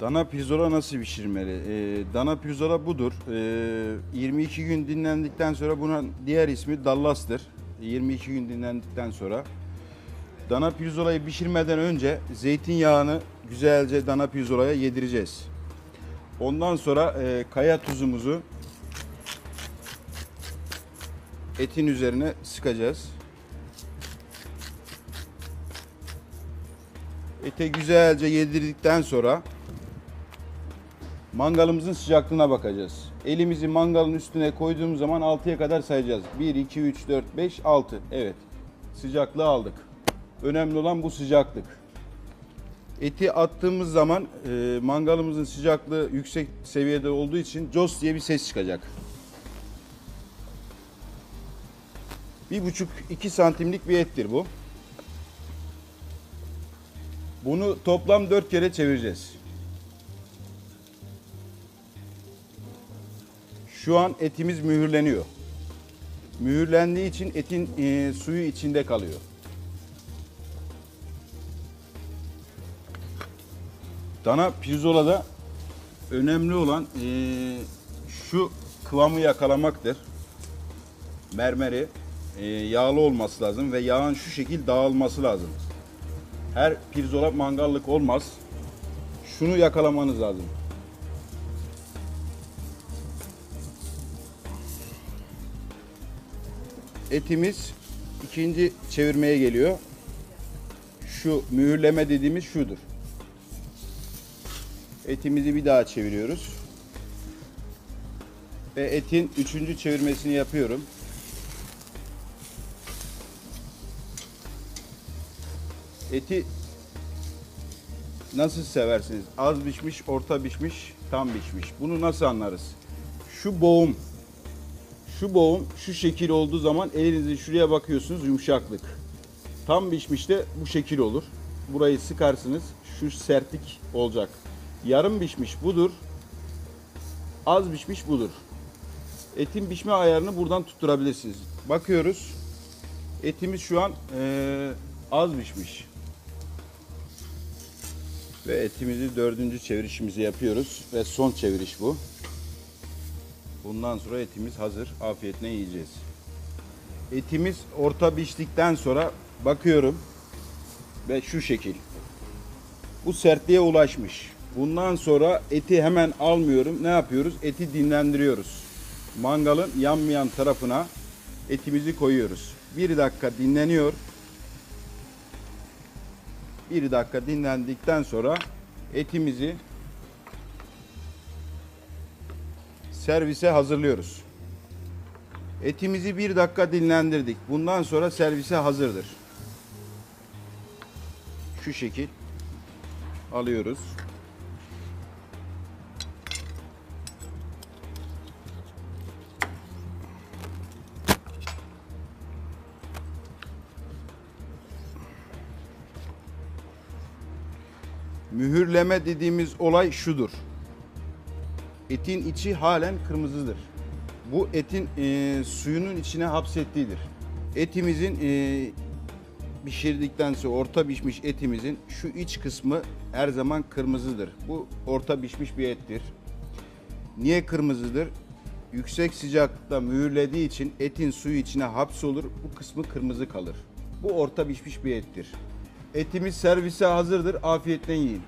Dana pirzola nasıl pişirmeli? Ee, dana pirzola budur. Ee, 22 gün dinlendikten sonra buna diğer ismi dallastır. 22 gün dinlendikten sonra. Dana pirzolayı pişirmeden önce zeytinyağını güzelce dana pirzolaya yedireceğiz. Ondan sonra e, kaya tuzumuzu etin üzerine sıkacağız. Ete güzelce yedirdikten sonra mangalımızın sıcaklığına bakacağız. Elimizi mangalın üstüne koyduğumuz zaman 6'ya kadar sayacağız. 1, 2, 3, 4, 5, 6. Evet. Sıcaklığı aldık. Önemli olan bu sıcaklık. Eti attığımız zaman e, mangalımızın sıcaklığı yüksek seviyede olduğu için cos diye bir ses çıkacak. Bir buçuk iki santimlik bir ettir bu. Bunu toplam dört kere çevireceğiz. Şu an etimiz mühürleniyor. Mühürlendiği için etin e, suyu içinde kalıyor. Dana pirzolada önemli olan e, şu kıvamı yakalamaktır. Mermeri e, yağlı olması lazım ve yağın şu şekil dağılması lazım. Her pirzola mangallık olmaz. Şunu yakalamanız lazım. Etimiz ikinci çevirmeye geliyor. Şu mühürleme dediğimiz şudur. Etimizi bir daha çeviriyoruz. Ve etin üçüncü çevirmesini yapıyorum. Eti nasıl seversiniz? Az pişmiş, orta pişmiş, tam pişmiş. Bunu nasıl anlarız? Şu boğum, şu boğum şu şekil olduğu zaman elinizin şuraya bakıyorsunuz yumuşaklık. Tam pişmiş de bu şekil olur. Burayı sıkarsınız. Şu sertlik olacak. Yarım pişmiş budur. Az pişmiş budur. Etin pişme ayarını buradan tutturabilirsiniz. Bakıyoruz. Etimiz şu an eee, az pişmiş. Ve etimizi dördüncü çevirişimizi yapıyoruz. Ve son çeviriş bu. Bundan sonra etimiz hazır. Afiyetle yiyeceğiz. Etimiz orta piştikten sonra bakıyorum. Ve şu şekil. Bu sertliğe ulaşmış. Bundan sonra eti hemen almıyorum. Ne yapıyoruz? Eti dinlendiriyoruz. Mangalın yanmayan tarafına etimizi koyuyoruz. Bir dakika dinleniyor. Bir dakika dinlendikten sonra etimizi servise hazırlıyoruz. Etimizi bir dakika dinlendirdik. Bundan sonra servise hazırdır. Şu şekil alıyoruz. Mühürleme dediğimiz olay şudur. Etin içi halen kırmızıdır. Bu etin e, suyunun içine hapsettiğidir. Etimizin e, pişirdikten sonra orta pişmiş etimizin şu iç kısmı her zaman kırmızıdır. Bu orta pişmiş bir ettir. Niye kırmızıdır? Yüksek sıcaklıkta mühürlediği için etin suyu içine hapsolur. Bu kısmı kırmızı kalır. Bu orta pişmiş bir ettir. Etimiz servise hazırdır. Afiyetle yiyin.